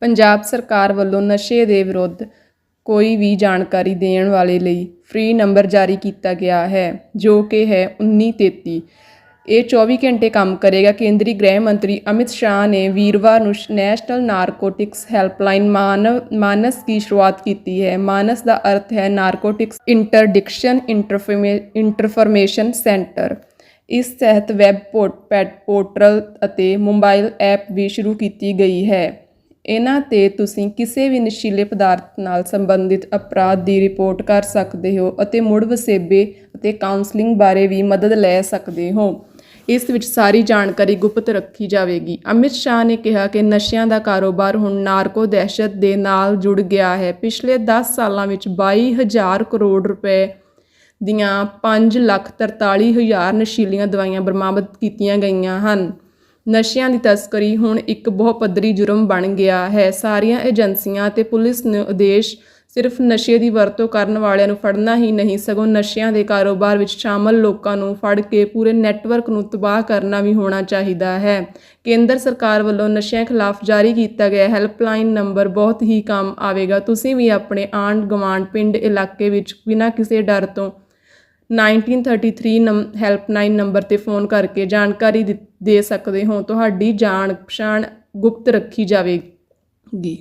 ਪੰਜਾਬ ਸਰਕਾਰ ਵੱਲੋਂ ਨਸ਼ੇ ਦੇ ਵਿਰੁੱਧ ਕੋਈ ਵੀ ਜਾਣਕਾਰੀ ਦੇਣ ਵਾਲੇ ਲਈ ਫ੍ਰੀ ਨੰਬਰ ਜਾਰੀ ਕੀਤਾ ਗਿਆ ਹੈ, ਜੋ ਕਿ ਹੈ 1933 ਇਹ 24 ਘੰਟੇ ਕੰਮ ਕਰੇਗਾ। ਕੇਂਦਰੀ ਗ੍ਰਹਿ ਮੰਤਰੀ ਅਮਿਤ ਸ਼ਾਹ ਨੇ ਵੀਰਵਾਰ ਨੂੰ ਸ਼- ਨੈਸ਼ਨਲ ਨਾਰਕੋਟਿਕਸ ਹੈਲਪਲਾਈਨ ਮਾਨਵ ਮਾਨਸ ਦੀ ਸ਼ੁਰੂਆਤ ਕੀਤੀ ਹੈ। ਮਾਨਸ ਦਾ ਅਰਥ ਹੈ ਨਾਰਕੋਟਿਕਸ ਇੰਟਰਡਿਕਸ਼ਨ ਇੰਟਰਫਰਮੇਸ਼ਨ ਸੈਂਟਰ। ਇਸ ਤਹਿਤ ਵੈਬ ਪੋਰਟਲ ਅਤੇ ਮੋਬਾਈਲ ਐਪ ਵੀ ਸ਼ੁਰੂ ਕੀਤੀ ਗਈ ਹੈ। ਇਹਨਾਂ ਤੇ ਤੁਸੀਂ ਕਿਸੇ ਵੀ ਨਸ਼ੀਲੇ ਪਦਾਰਥ ਨਾਲ ਸੰਬੰਧਿਤ ਅਪਰਾਧ ਦੀ ਰਿਪੋਰਟ ਕਰ ਸਕਦੇ ਹੋ ਅਤੇ ਮੁੜ ਵਸੇਬੇ ਅਤੇ ਕਾਉਂਸਲਿੰਗ ਬਾਰੇ ਵੀ ਮਦਦ ਲੈ ਸਕਦੇ ਹੋ। ਇਸ ਵਿੱਚ ਸਾਰੀ ਜਾਣਕਾਰੀ ਗੁਪਤ ਰੱਖੀ ਜਾਵੇਗੀ। ਅਮਿਤ ਸ਼ਾਹ ਨੇ ਕਿਹਾ ਕਿ ਨਸ਼ਿਆਂ ਦਾ ਕਾਰੋਬਾਰ ਹੁਣ ਨਾਰਕੋ ਦਹਿਸ਼ਤ ਦੇ ਨਾਲ ਜੁੜ ਗਿਆ ਹੈ। ਪਿਛਲੇ 10 ਸਾਲਾਂ ਵਿੱਚ 22000 ਕਰੋੜ ਰੁਪਏ ਦੀਆਂ 543000 ਨਸ਼ੀਲੀਆਂ ਦਵਾਈਆਂ ਬਰਾਮਦ ਕੀਤੀਆਂ ਗਈਆਂ ਹਨ। ਨਸ਼ਿਆਂ ਦੀ ਤਸਕਰੀ ਹੁਣ ਇੱਕ ਬਹੁ ਪੱਧਰੀ ਜੁਰਮ ਬਣ ਗਿਆ ਹੈ। ਸਾਰੀਆਂ ਏਜੰਸੀਆਂ ਅਤੇ ਪੁਲਿਸ ਨੂੰ ਉਦੇਸ਼ ਸਿਰਫ ਨਸ਼ੇ ਦੀ ਵਰਤੋਂ ਕਰਨ ਵਾਲਿਆਂ ਨੂੰ ਫੜਨਾ ਹੀ ਨਹੀਂ, ਸਗੋਂ ਨਸ਼ਿਆਂ ਦੇ ਕਾਰੋਬਾਰ ਵਿੱਚ ਸ਼ਾਮਲ ਲੋਕਾਂ ਨੂੰ ਫੜ ਕੇ ਪੂਰੇ ਨੈਟਵਰਕ ਨੂੰ ਤਬਾਹ ਕਰਨਾ ਵੀ ਹੋਣਾ ਚਾਹੀਦਾ ਹੈ। ਕੇਂਦਰ ਸਰਕਾਰ ਵੱਲੋਂ ਨਸ਼ਿਆਂ ਖਿਲਾਫ ਜਾਰੀ ਕੀਤਾ ਗਿਆ ਹੈਲਪਲਾਈਨ ਨੰਬਰ ਬਹੁਤ ਹੀ ਕੰਮ ਆਵੇਗਾ। ਤੁਸੀਂ ਵੀ ਆਪਣੇ ਆਂਢ ਗੁਆਂਢ ਪਿੰਡ ਇਲਾਕੇ ਵਿੱਚ ਬਿਨਾਂ ਕਿਸੇ ਡਰ ਤੋਂ 1933 ਨੰਮ ਹੈਲਪਲਾਈਨ ਨੰਬਰ ਤੇ ਫੋਨ ਕਰਕੇ ਜਾਣਕਾਰੀ ਦਿੱ- ਦੇ ਸਕਦੇ ਹੋ, ਤੁਹਾਡੀ ਜਾਣ ਪਛਾਣ ਗੁਪਤ ਰੱਖੀ ਜਾਵੇਗੀ।